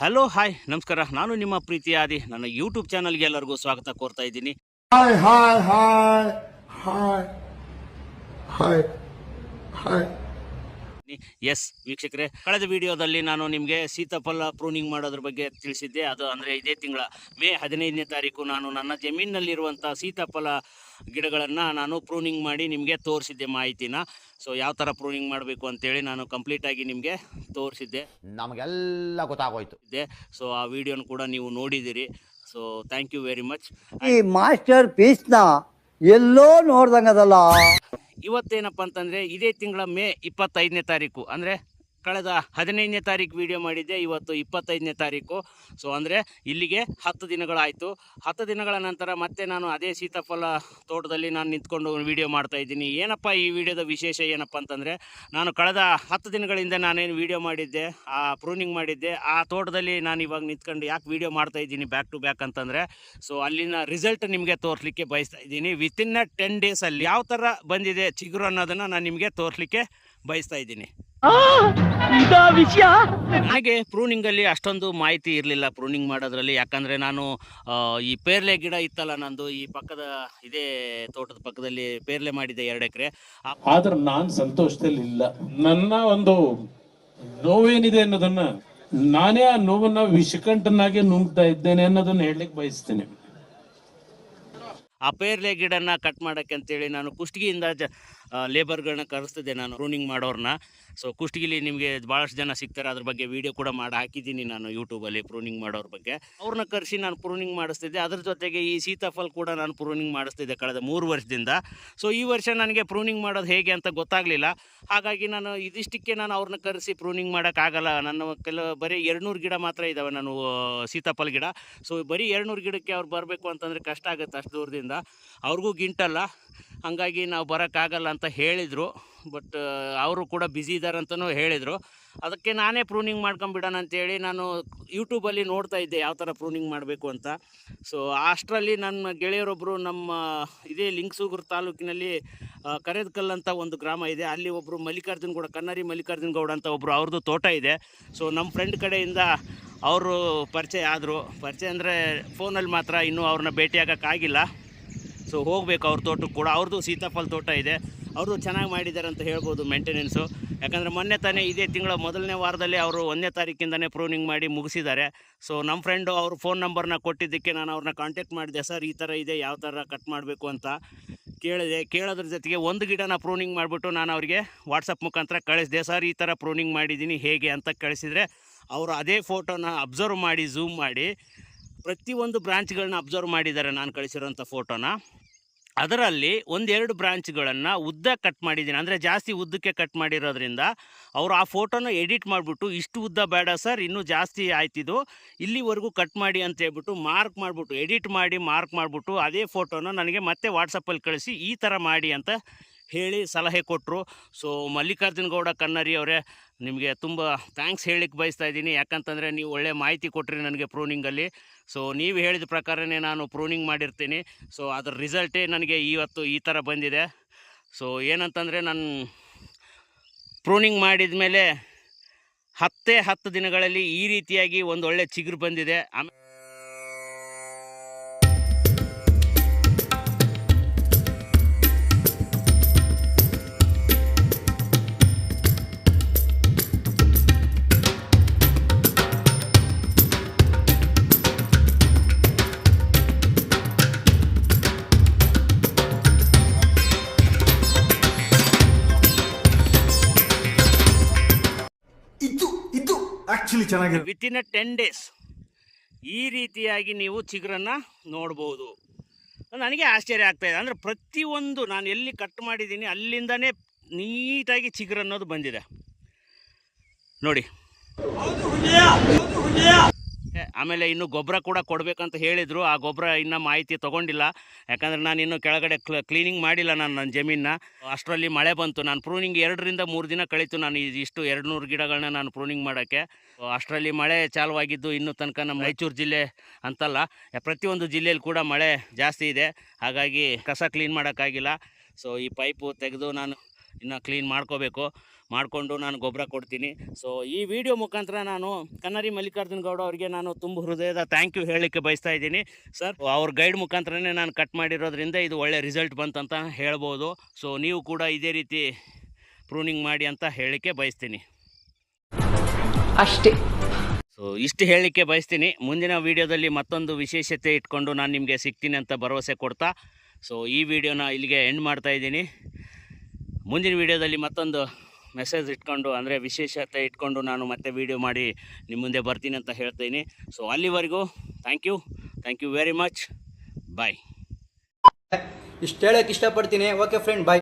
Hello, hi, ನಮಸ್ಕಾರ. ನಾನು ನಿಮ್ಮ ಪ್ರೀತಿಯಾದಿ ನನ್ನ ಯೂಟ್ಯೂಬ್ ಚಾನಲ್ಗೆ ಎಲ್ಲರಿಗೂ ಸ್ವಾಗತ ಕೋರ್ತಾ ಇದ್ದೀನಿ. Hi hi hi hi hi. Yes ವೀಕ್ಷಕರೇ ಕಳೆದ ವಿಡಿಯೋದಲ್ಲಿ ನಾನು ನಿಮಗೆ ಸೀತಾಫಲ ಪ್ರೂನಿಂಗ್ ಮಾಡೋದ್ರ ಬಗ್ಗೆ ತಿಳಿಸಿದ್ದೆ. ಅದು ಅಂದರೆ ಇದೇ ತಿಂಗಳ ಮೇ ಹದಿನೈದನೇ ತಾರೀಕು ನಾನು ನನ್ನ ಜಮೀನಿನಲ್ಲಿರುವಂಥ ಸೀತಾಫಲ ಗಿಡಗಳನ್ನು ನಾನು ಪ್ರೂನಿಂಗ್ ಮಾಡಿ ನಿಮಗೆ ತೋರಿಸಿದ್ದೆ ಮಾಹಿತಿನ. ಸೊ ಯಾವ ಥರ ಪ್ರೂನಿಂಗ್ ಮಾಡಬೇಕು ಅಂತೇಳಿ ನಾನು ಕಂಪ್ಲೀಟಾಗಿ ನಿಮಗೆ ತೋರಿಸಿದ್ದೆ. ನಮಗೆಲ್ಲ ಗೊತ್ತಾಗೋಯ್ತು. ಇದೆ. ಸೊ ಆ ವಿಡಿಯೋನ ಕೂಡ ನೀವು ನೋಡಿದ್ದೀರಿ so thank you very much ಈ ಮಾಸ್ಟರ್ ಪೀಸ್ನ ಎಲ್ಲೋ ನೋಡ್ದಂಗದಲ್ಲ. ಇವತ್ತೇನಪ್ಪ ಅಂತಂದರೆ ಇದೇ ತಿಂಗಳ ಮೇ ಇಪ್ಪತ್ತೈದನೇ ತಾರೀಕು. ಅಂದರೆ ಕಳೆದ ಹದಿನೈದನೇ ತಾರೀಕು ವಿಡಿಯೋ ಮಾಡಿದ್ದೆ, ಇವತ್ತು ಇಪ್ಪತ್ತೈದನೇ ತಾರೀಕು. ಸೊ ಅಂದರೆ ಇಲ್ಲಿಗೆ ಹತ್ತು ದಿನಗಳಾಯಿತು. ಹತ್ತು ದಿನಗಳ ನಂತರ ಮತ್ತೆ ನಾನು ಅದೇ ಸೀತಾಫಲ ತೋಟದಲ್ಲಿ ನಾನು ನಿಂತ್ಕೊಂಡು ವಿಡಿಯೋ ಮಾಡ್ತಾ ಇದ್ದೀನಿ. ಏನಪ್ಪ ಈ ವಿಡಿಯೋದ ವಿಶೇಷ ಏನಪ್ಪ ಅಂತಂದರೆ, ನಾನು ಕಳೆದ ಹತ್ತು ದಿನಗಳಿಂದ ನಾನೇನು ವಿಡಿಯೋ ಮಾಡಿದ್ದೆ, ಆ ಪ್ರೂನಿಂಗ್ ಮಾಡಿದ್ದೆ, ಆ ತೋಟದಲ್ಲಿ ನಾನು ಇವಾಗ ನಿಂತ್ಕೊಂಡು ಯಾಕೆ ವಿಡಿಯೋ ಮಾಡ್ತಾ ಇದ್ದೀನಿ ಬ್ಯಾಕ್ ಟು ಬ್ಯಾಕ್ ಅಂತಂದರೆ ಸೊ ಅಲ್ಲಿನ ರಿಸಲ್ಟ್ ನಿಮಗೆ ತೋರಿಸ್ಲಿಕ್ಕೆ ಬಯಸ್ತಾ ಇದ್ದೀನಿ. ವಿತಿನ್ ಟೆನ್ ಡೇಸಲ್ಲಿ ಯಾವ ಥರ ಬಂದಿದೆ ಚಿಗುರು ಅನ್ನೋದನ್ನು ನಾನು ನಿಮಗೆ ತೋರಿಸ್ಲಿಕ್ಕೆ ಬಯಸ್ತಾ ಇದ್ದೀನಿ. ನನಗೆ ಪ್ರೂನಿಂಗಲ್ಲಿ ಅಷ್ಟೊಂದು ಮಾಹಿತಿ ಇರಲಿಲ್ಲ ಪ್ರೂನಿಂಗ್ ಮಾಡೋದ್ರಲ್ಲಿ. ಯಾಕಂದ್ರೆ ನಾನು ಈ ಪೇರ್ಲೆ ಗಿಡ ಇತ್ತಲ್ಲ ನಂದು ಈ ಪಕ್ಕದ ಇದೇ ತೋಟದ ಪಕ್ಕದಲ್ಲಿ ಪೇರ್ಲೆ ಮಾಡಿದ್ದೆ ಎರಡು ಎಕರೆ. ಆದ್ರೆ ನಾನು ಸಂತೋಷದಲ್ಲಿ ಇಲ್ಲ. ನನ್ನ ಒಂದು ನೋವೇನಿದೆ ಅನ್ನೋದನ್ನ ನಾನೇ ಆ ನೋವನ್ನ ವಿಷಕಂಠನಾಗಿ ನುಂಗ್ತಾ ಇದ್ದೇನೆ ಅನ್ನೋದನ್ನ ಹೇಳಲಿಕ್ಕೆ ಬಯಸ್ತೇನೆ. ಆ ಪೇರ್ಲೆ ಗಿಡನ ಕಟ್ ಮಾಡೋಕ್ಕೆ ಅಂತೇಳಿ ನಾನು ಕುಷ್ಟಗಿಯಿಂದ ಜ ಲೇಬರ್ಗಳನ್ನ ಕರೆಸ್ತಿದ್ದೆ ನಾನು ಪ್ರೂನಿಂಗ್ ಮಾಡೋರನ್ನ ಸೊ ಕುಷ್ಟಗಿಲಿ ನಿಮಗೆ ಭಾಳಷ್ಟು ಜನ ಸಿಗ್ತಾರೆ. ಅದ್ರ ಬಗ್ಗೆ ವೀಡಿಯೋ ಕೂಡ ಮಾಡಿ, ಹಾಕಿದ್ದೀನಿ ನಾನು ಯೂಟ್ಯೂಬಲ್ಲಿ ಪ್ರೂನಿಂಗ್ ಮಾಡೋರ ಬಗ್ಗೆ. ಅವ್ರನ್ನ ಕರೆಸಿ ನಾನು ಪ್ರೂನಿಂಗ್ ಮಾಡಿಸ್ತಿದ್ದೆ. ಅದ್ರ ಜೊತೆಗೆ ಈ ಸೀತಾಫಲ್ ಕೂಡ ನಾನು ಪ್ರೂನಿಂಗ್ ಮಾಡಿಸ್ತಿದ್ದೆ ಕಳೆದ ಮೂರು ವರ್ಷದಿಂದ. ಸೊ ಈ ವರ್ಷ ನನಗೆ ಪ್ರೂನಿಂಗ್ ಮಾಡೋದು ಹೇಗೆ ಅಂತ ಗೊತ್ತಾಗಲಿಲ್ಲ. ಹಾಗಾಗಿ ನಾನು ಇದಿಷ್ಟಕ್ಕೆ ನಾನು ಅವ್ರನ್ನ ಕರೆಸಿ ಪ್ರೂನಿಂಗ್ ಮಾಡೋಕ್ಕಾಗಲ್ಲ ನನ್ನ ಕೆಲವು ಬರೀ ಎರಡುನೂರು ಗಿಡ ಮಾತ್ರ ಇದ್ದಾವೆ ನಾನು ಸೀತಾಫಲ ಗಿಡ. ಸೊ ಬರೀ ಎರಡುನೂರು ಗಿಡಕ್ಕೆ ಅವ್ರು ಬರಬೇಕು ಅಂತಂದರೆ ಕಷ್ಟ ಆಗುತ್ತೆ ಅಷ್ಟು ದೂರದಿಂದ. ಅವ್ರಿಗೂ ಗಿಂಟಲ್ಲ. ಹಂಗಾಗಿ ನಾವು ಬರೋಕ್ಕಾಗಲ್ಲ ಅಂತ ಹೇಳಿದರು. ಬಟ್ ಅವರು ಕೂಡ ಬ್ಯುಸಿ ಇದ್ದಾರೆ ಅಂತಲೂ ಹೇಳಿದರು. ಅದಕ್ಕೆ ನಾನೇ ಪ್ರೂನಿಂಗ್ ಮಾಡ್ಕೊಂಬಿಡೋಣ ಅಂತೇಳಿ ನಾನು ಯೂಟ್ಯೂಬಲ್ಲಿ ನೋಡ್ತಾ ಇದ್ದೆ ಯಾವ ಥರ ಪ್ರೂನಿಂಗ್ ಮಾಡಬೇಕು ಅಂತ. ಸೊ, ಅಷ್ಟರಲ್ಲಿ ನನ್ನ ಗೆಳೆಯರೊಬ್ಬರು ನಮ್ಮ, ಇದೇ ಲಿಂಗಸೂಗೂರು ತಾಲೂಕಿನಲ್ಲಿ ಕರೆದಕಲ್ ಅಂತ ಒಂದು ಗ್ರಾಮ ಇದೆ. ಅಲ್ಲಿ ಒಬ್ಬರು ಮಲ್ಲಿಕಾರ್ಜುನ್ ಗೌಡ, ಕನ್ನರಿ ಮಲ್ಲಿಕಾರ್ಜುನ್ ಗೌಡ ಅಂತ ಒಬ್ಬರು ಅವ್ರದ್ದು ತೋಟ ಇದೆ. ಸೊ, ನಮ್ಮ ಫ್ರೆಂಡ್ ಕಡೆಯಿಂದ ಅವರು ಪರಿಚಯ ಆದರು. ಪರಿಚಯ ಅಂದರೆ ಫೋನಲ್ಲಿ ಮಾತ್ರ ಇನ್ನೂ ಅವ್ರನ್ನ ಭೇಟಿಯಾಗೋಕ್ಕಾಗಿಲ್ಲ ಸೊ ಹೋಗಬೇಕು ಅವ್ರ ತೋಟಕ್ಕೆ ಕೂಡ. ಅವ್ರದ್ದು ಸೀತಾಫಲ ತೋಟ ಇದೆ. ಅವ್ರದ್ದು ಚೆನ್ನಾಗಿ ಮಾಡಿದ್ದಾರೆ ಅಂತ ಹೇಳ್ಬೋದು ಮೇಂಟೆನೆನ್ಸು ಯಾಕಂದರೆ ಮೊನ್ನೆ ತಾನೇ ಇದೇ ತಿಂಗಳ ಮೊದಲನೇ ವಾರದಲ್ಲಿ ಅವರು ಒಂದನೇ ತಾರೀಕಿಂದನೇ ಪ್ರೂನಿಂಗ್ ಮಾಡಿ ಮುಗಿಸಿದ್ದಾರೆ. ಸೊ ನಮ್ಮ ಫ್ರೆಂಡು ಅವ್ರ ಫೋನ್ ನಂಬರ್ನ ಕೊಟ್ಟಿದ್ದಕ್ಕೆ ನಾನು ಅವ್ರನ್ನ ಕಾಂಟ್ಯಾಕ್ಟ್ ಮಾಡಿದೆ. ಸರ್, ಈ ಥರ ಇದೆ, ಯಾವ ಥರ ಕಟ್ ಮಾಡಬೇಕು ಅಂತ? ಕೇಳಿದೆ. ಕೇಳೋದ್ರ ಜೊತೆಗೆ ಒಂದು ಗಿಡನ ಪ್ರೂನಿಂಗ್ ಮಾಡಿಬಿಟ್ಟು ನಾನು ಅವರಿಗೆ ವಾಟ್ಸಪ್ ಮುಖಾಂತರ ಕಳಿಸಿದೆ. ಸರ್, ಈ ಥರ ಪ್ರೂನಿಂಗ್ ಮಾಡಿದ್ದೀನಿ, ಹೇಗೆ? ಅಂತ ಕಳಿಸಿದರೆ, ಅವರು ಅದೇ ಫೋಟೋನ ಅಬ್ಸರ್ವ್ ಮಾಡಿ ಝೂಮ್ ಮಾಡಿ ಪ್ರತಿಯೊಂದು ಬ್ರಾಂಚ್ಗಳನ್ನ ಅಬ್ಸರ್ವ್ ಮಾಡಿದ್ದಾರೆ ನಾನು ಕಳಿಸಿರೋಂಥ ಫೋಟೋನ. ಅದರಲ್ಲಿ ಒಂದೆರಡು ಬ್ರಾಂಚ್ಗಳನ್ನು ಉದ್ದ ಕಟ್ ಮಾಡಿದ್ದೀನಿ. ಅಂದರೆ ಜಾಸ್ತಿ ಉದ್ದಕ್ಕೆ ಕಟ್ ಮಾಡಿರೋದ್ರಿಂದ ಅವರು ಆ ಫೋಟೋನ ಎಡಿಟ್ ಮಾಡಿಬಿಟ್ಟು, ಇಷ್ಟು ಉದ್ದ ಬೇಡ ಸರ್, ಇನ್ನೂ ಜಾಸ್ತಿ ಆಯ್ತಿದು ಇಲ್ಲಿವರೆಗೂ ಕಟ್ ಮಾಡಿ ಅಂತ ಹೇಳ್ಬಿಟ್ಟು ಮಾರ್ಕ್ ಮಾಡಿಬಿಟ್ಟು, ಎಡಿಟ್ ಮಾಡಿ ಮಾರ್ಕ್ ಮಾಡಿಬಿಟ್ಟು ಅದೇ ಫೋಟೋನ ನನಗೆ ಮತ್ತೆ ವಾಟ್ಸಪ್ಪಲ್ಲಿ ಕಳಿಸಿ, ಈ ಥರ ಮಾಡಿ ಅಂತ ಹೇಳಿ ಸಲಹೆ ಕೊಟ್ಟರು ಸೊ, ಮಲ್ಲಿಕಾರ್ಜುನ್ ಗೌಡ ಕನ್ನರಿ ಅವರೇ ನಿಮಗೆ ತುಂಬ ಥ್ಯಾಂಕ್ಸ್ ಹೇಳಿಕ್ಕೆ ಬಯಸ್ತಾ ಇದ್ದೀನಿ. ಯಾಕಂತಂದರೆ ನೀವು ಒಳ್ಳೆ ಮಾಹಿತಿ ಕೊಟ್ರಿ ನನಗೆ ಪ್ರೂನಿಂಗಲ್ಲಿ ಸೊ ನೀವು ಹೇಳಿದ ಪ್ರಕಾರನೇ ನಾನು ಪ್ರೂನಿಂಗ್ ಮಾಡಿರ್ತೀನಿ. ಸೊ ಅದರ ರಿಸಲ್ಟೇ ನನಗೆ ಇವತ್ತು ಈ ಥರ ಬಂದಿದೆ. ಸೊ ಏನಂತಂದರೆ ನಾನು ಪ್ರೂನಿಂಗ್ ಮಾಡಿದ ಮೇಲೆ ಹತ್ತೇ ಹತ್ತು ದಿನಗಳಲ್ಲಿ ಈ ರೀತಿಯಾಗಿ ಒಂದು ಒಳ್ಳೆ ಚಿಗುರು ಬಂದಿದೆ. ಆಮೇಲೆ ಆಕ್ಚುಲಿ ಚೆನ್ನಾಗಿದೆ. Within a ten days ಈ ರೀತಿಯಾಗಿ ನೀವು ಚಿಗುರನ್ನು ನೋಡ್ಬೋದು. ನನಗೆ ಆಶ್ಚರ್ಯ ಆಗ್ತಾಯಿದೆ ಅಂದರೆ ಪ್ರತಿಯೊಂದು ನಾನು ಎಲ್ಲಿ ಕಟ್ ಮಾಡಿದ್ದೀನಿ ಅಲ್ಲಿಂದನೇ ನೀಟಾಗಿ ಚಿಗುರು ಅನ್ನೋದು ಬಂದಿದೆ. ನೋಡಿ. ಆಮೇಲೆ ಇನ್ನು ಗೊಬ್ಬರ ಕೂಡ ಕೊಡಬೇಕಂತ ಹೇಳಿದರು. ಆ ಗೊಬ್ಬರ ಇನ್ನೂ ಮಾಹಿತಿ ತೊಗೊಂಡಿಲ್ಲ. ಯಾಕಂದರೆ ನಾನು ಇನ್ನೂ ಕೆಳಗಡೆ ಕ್ಲೀನಿಂಗ್ ಮಾಡಿಲ್ಲ ನಾನು ನನ್ನ ಜಮೀನನ್ನ. ಅಷ್ಟರಲ್ಲಿ ಮಳೆ ಬಂತು. ನಾನು ಪ್ರೂನಿಂಗ್ ಎರಡರಿಂದ ಮೂರು ದಿನ ಕಳೀತು ನಾನು ಇದಿಷ್ಟು ಇಷ್ಟು ಎರಡು ನೂರು ಗಿಡಗಳನ್ನ ನಾನು ಪ್ರೂನಿಂಗ್ ಮಾಡೋಕ್ಕೆ. ಅಷ್ಟರಲ್ಲಿ ಮಳೆ ಚಾಲುವಾಗಿದ್ದು ಇನ್ನೂ ತನಕ ನಮ್ಮ ರಾಯಚೂರು ಜಿಲ್ಲೆ ಅಂತಲ್ಲ. ಪ್ರತಿಯೊಂದು ಜಿಲ್ಲೆಯಲ್ಲಿ ಕೂಡ ಮಳೆ ಜಾಸ್ತಿ ಇದೆ. ಹಾಗಾಗಿ ಕಸ ಕ್ಲೀನ್ ಮಾಡೋಕ್ಕಾಗಿಲ್ಲ. ಸೊ ಈ ಪೈಪು ತೆಗೆದು ನಾನು ಇನ್ನು ಕ್ಲೀನ್ ಮಾಡ್ಕೋಬೇಕು. ಮಾಡಿಕೊಂಡು ನಾನು ಗೊಬ್ಬರ ಕೊಡ್ತೀನಿ. ಸೊ ಈ ವಿಡಿಯೋ ಮುಖಾಂತರ ನಾನು ಕನ್ನರಿ ಮಲ್ಲಿಕಾರ್ಜುನ ಗೌಡ ಅವರಿಗೆ ನಾನು ತುಂಬ ಹೃದಯದ ಥ್ಯಾಂಕ್ ಯು ಹೇಳಲಿಕ್ಕೆ ಬಯಸ್ತಾ ಇದ್ದೀನಿ. ಸರ್ ಅವ್ರ ಗೈಡ್ ಮುಖಾಂತರನೇ ನಾನು ಕಟ್ ಮಾಡಿರೋದ್ರಿಂದ ಇದು ಒಳ್ಳೆ ರಿಸಲ್ಟ್ ಬಂತಂತ ಹೇಳ್ಬೋದು. ಸೊ ನೀವು ಕೂಡ ಇದೇ ರೀತಿ ಪ್ರೂನಿಂಗ್ ಮಾಡಿ ಅಂತ ಹೇಳಲಿಕ್ಕೆ ಬಯಸ್ತೀನಿ. ಅಷ್ಟೇ. ಸೊ ಇಷ್ಟು ಹೇಳಲಿಕ್ಕೆ ಬಯಸ್ತೀನಿ. ಮುಂದಿನ ವಿಡಿಯೋದಲ್ಲಿ ಮತ್ತೊಂದು ವಿಶೇಷತೆ ಇಟ್ಕೊಂಡು ನಾನು ನಿಮಗೆ ಸಿಗ್ತೀನಿ ಅಂತ ಭರವಸೆ ಕೊಡ್ತಾ. ಸೊ ಈ ವಿಡಿಯೋನ ಇಲ್ಲಿಗೆ ಎಂಡ್ ಮಾಡ್ತಾ ಇದ್ದೀನಿ. ಮುಂದಿನ ವಿಡಿಯೋದಲ್ಲಿ ಮತ್ತೊಂದು ಮೆಸೇಜ್ ಇಟ್ಕೊಂಡು, ಅಂದರೆ ವಿಶೇಷತೆ ಇಟ್ಕೊಂಡು ನಾನು ಮತ್ತೆ ವಿಡಿಯೋ ಮಾಡಿ ನಿಮ್ಮ ಮುಂದೆ ಬರ್ತೀನಿ ಅಂತ ಹೇಳ್ತೀನಿ. ಸೊ ಅಲ್ಲಿವರೆಗೂ thank you thank you very much bye ಇಷ್ಟು ಹೇಳೋಕ್ಕೆ ಇಷ್ಟಪಡ್ತೀನಿ. Okay friend bye